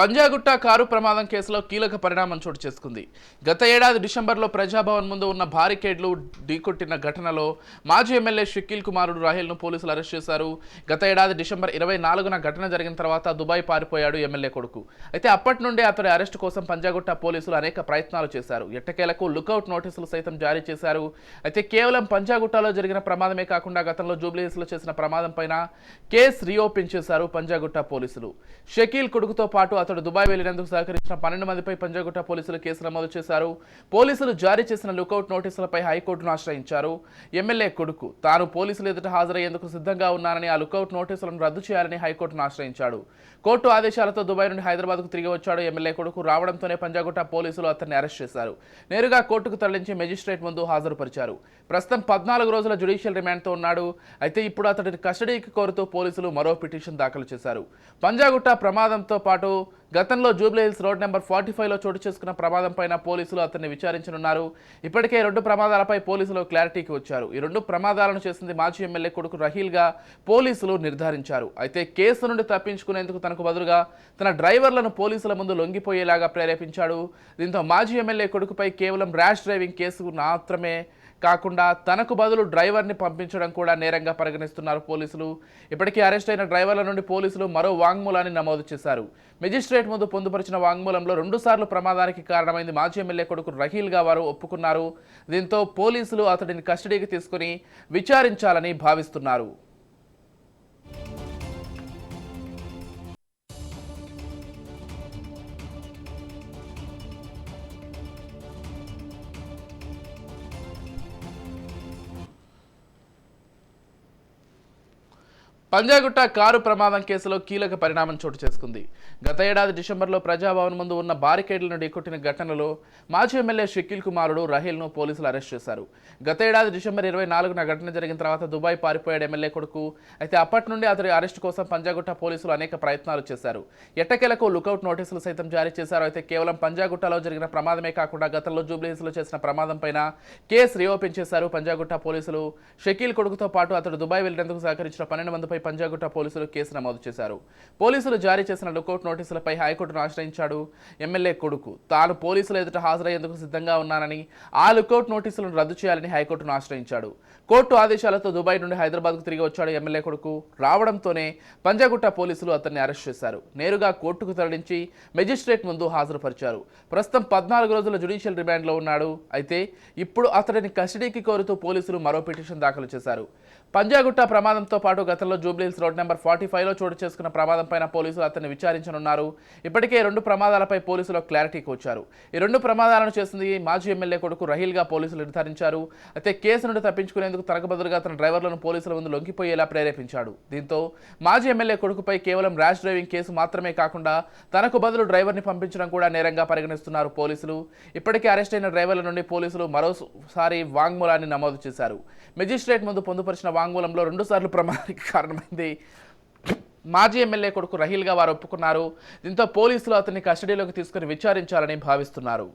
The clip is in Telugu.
పంజాగుట్ట కారు ప్రమాదం కేసులో కీలక పరిణామం చోటు చేసుకుంది. గత ఏడాది డిసెంబర్లో ప్రజాభవన్ ముందు ఉన్న బారికేడ్లు ఢీకొట్టిన ఘటనలో మాజీ ఎమ్మెల్యే షకీల్ కుమారుడు రాహిల్ను పోలీసులు అరెస్ట్ చేశారు. గత ఏడాది డిసెంబర్ ఇరవై నాలుగున ఘటన జరిగిన తర్వాత దుబాయ్ పారిపోయాడు ఎమ్మెల్యే కొడుకు. అయితే అప్పటి నుండి అతడి అరెస్ట్ కోసం పంజాగుట్ట పోలీసులు అనేక ప్రయత్నాలు చేశారు. ఎట్టకేలకు లుకౌట్ నోటీసులు సైతం జారీ చేశారు. అయితే కేవలం పంజాగుట్టలో జరిగిన ప్రమాదమే కాకుండా గతంలో జూబ్లీహిల్స్లో చేసిన ప్రమాదం పైన కేసు రీఓపెన్ చేశారు పంజాగుట్ట పోలీసులు. షకీల్ కొడుకుతో పాటు అతడు దుబాయ్ వెళ్ళినందుకు సహకరించిన పన్నెండు మందిపై పంజాగుట్ట పోలీసులు కేసు నమోదు చేశారు. పోలీసులు జారీ చేసిన లుకౌట్ నోటీసులపై హైకోర్టును ఆశ్రయించారు. ఎమ్మెల్యే కొడుకు తాను పోలీసులు ఎదుట హాజరయ్యేందుకు సిద్ధంగా ఉన్నానని ఆ లుకౌట్ నోటీసులను రద్దు చేయాలని హైకోర్టును ఆశ్రయించాడు. కోర్టు ఆదేశాలతో దుబాయ్ నుండి హైదరాబాద్కు తిరిగి వచ్చాడు. ఎమ్మెల్యే కొడుకు రావడంతోనే పంజాగుట్ట పోలీసులు అతన్ని అరెస్ట్ చేశారు. నేరుగా కోర్టుకు తరలించి మెజిస్ట్రేట్ ముందు హాజరుపరిచారు. ప్రస్తుతం పద్నాలుగు రోజుల జ్యుడిషియల్ రిమాండ్తో ఉన్నాడు. అయితే ఇప్పుడు అతడిని కస్టడీకి కోరుతూ పోలీసులు మరో పిటిషన్ దాఖలు చేశారు. పంజాగుట్ట ప్రమాదంతో పాటు గతంలో జూబ్లీహిల్స్ రోడ్ నెంబర్ ఫార్టీ ఫైవ్లో చోటు చేసుకున్న ప్రమాదం పైన పోలీసులు అతన్ని విచారించనున్నారు. ఇప్పటికే రెండు ప్రమాదాలపై పోలీసులు క్లారిటీకి వచ్చారు. ఈ రెండు ప్రమాదాలను చేసింది మాజీ ఎమ్మెల్యే కొడుకు రహీల్గా పోలీసులు నిర్ధారించారు. అయితే కేసు నుండి తప్పించుకునేందుకు తనకు బదులుగా తన డ్రైవర్లను పోలీసుల ముందు లొంగిపోయేలాగా ప్రేరేపించాడు. దీంతో మాజీ ఎమ్మెల్యే కొడుకుపై కేవలం ర్యాష్ డ్రైవింగ్ కేసు మాత్రమే కాకుండా తనకు బదులు డ్రైవర్ని పంపించడం కూడా నేరంగా పరిగణిస్తున్నారు పోలీసులు. ఇప్పటికీ అరెస్ట్ అయిన డ్రైవర్ల నుండి పోలీసులు మరో వాంగ్మూలాన్ని నమోదు చేశారు. మెజిస్ట్రేట్ ముందు పొందుపరిచిన వాంగ్మూలంలో రెండుసార్లు ప్రమాదానికి కారణమైంది మాజీ ఎమ్మెల్యే కొడుకు రహీల్గా వారు ఒప్పుకున్నారు. దీంతో పోలీసులు అతడిని కస్టడీకి తీసుకుని విచారించాలని భావిస్తున్నారు. పంజాగుట్ట కారు ప్రమాదం కేసులో కీలక పరిణామం చోటు చేసుకుంది. గత ఏడాది డిసెంబర్లో ప్రజాభవన్ ముందు ఉన్న బారికేడ్లను ఢీకొట్టిన ఘటనలో మాజీ ఎమ్మెల్యే షకీల్ కుమారుడు రహీల్ను పోలీసులు అరెస్ట్ చేశారు. గత ఏడాది డిసెంబర్ ఇరవై నాలుగున ఘటన జరిగిన తర్వాత దుబాయ్ పారిపోయాడు ఎమ్మెల్యే కొడుకు. అయితే అప్పటి నుండి అతడి అరెస్ట్ కోసం పంజాగుట్ట పోలీసులు అనేక ప్రయత్నాలు చేశారు. ఎట్టకేలకు లుకౌట్ నోటీసులు సైతం జారీ చేశారు. అయితే కేవలం పంజాగుట్టలో జరిగిన ప్రమాదమే కాకుండా గతంలో జూబ్లీహిల్స్లో చేసిన ప్రమాదం పైన కేసు రీఓపెన్ చేశారు పంజాగుట్ట పోలీసులు. షకీల్ కొడుకుతో పాటు అతడు దుబాయ్ వెళ్ళేందుకు సహకరించిన పన్నెండు మందిపై పంజాగుట్ట పోలీసులు కేసు నమోదు చేశారు. పోలీసులు జారీ చేసిన లుకౌట్ నోటీసులపై హైకోర్టును ఆశ్రయించాడు ఎమ్మెల్యే కొడుకు. తాను పోలీసుల ఎదుట హాజరయ్యేందుకు సిద్ధంగా ఉన్నానని ఆ లుకౌట్ నోటీసులను రద్దు చేయాలని హైకోర్టును ఆశ్రయించాడు. కోర్టు ఆదేశాలతో దుబాయ్ నుండి హైదరాబాద్కు తిరిగి వచ్చాడు ఎమ్మెల్యే కొడుకు. రావడంతోనే పంజాగుట్ట పోలీసులు అతన్ని అరెస్ట్ చేశారు. నేరుగా కోర్టుకు తరలించి మెజిస్ట్రేట్ ముందు హాజరుపరిచారు. ప్రస్తుతం పద్నాలుగు రోజుల జ్యుడిషియల్ రిమాండ్లో ఉన్నాడు. అయితే ఇప్పుడు అతడిని కస్టడీకి కోరుతూ పోలీసులు మరో పిటిషన్ దాఖలు చేశారు. పంజాగుట్ట ప్రమాదంతో పాటు గతంలో జూబ్లీహిల్స్ రోడ్ నెంబర్ ఫార్టీ ఫైవ్లో చోటు చేసుకున్న ప్రమాదం పైన పోలీసులు అతన్ని విచారించనున్నారు. ఇప్పటికే రెండు ప్రమాదాలపై పోలీసులు క్లారిటీకి వచ్చారు ఈ రెండు ప్రమాదాలను చేసింది మాజీ ఎమ్మెల్యే కొడుకు రహీల్గా పోలీసులు నిర్ధారించారు. అయితే కేసు నుండి తప్పించుకునేందుకు తనకు బదులుగా తన డ్రైవర్లను పోలీసుల ముందు లొంగిపోయేలా ప్రేరేపించాడు. దీంతో మాజీ ఎమ్మెల్యే కొడుకుపై కేవలం ర్యాష్ డ్రైవింగ్ కేసు మాత్రమే కాకుండా తనకు బదులు డ్రైవర్ని పంపించడం కూడా నేరంగా పరిగణిస్తున్నారు పోలీసులు. ఇప్పటికే అరెస్ట్ అయిన డ్రైవర్ల నుండి పోలీసులు మరోసారి వాంగ్మూలాన్ని నమోదు చేశారు. మెజిస్ట్రేట్ ముందు పొందుపరిచిన వాంగ్మూలంలో రెండుసార్లు ప్రమాదానికి కారణమైంది మాజీ ఎమ్మెల్యే కొడుకు రహీల్గా వారు ఒప్పుకున్నారు. దీంతో పోలీసులు అతన్ని కస్టడీలోకి తీసుకుని విచారించాలని భావిస్తున్నారు.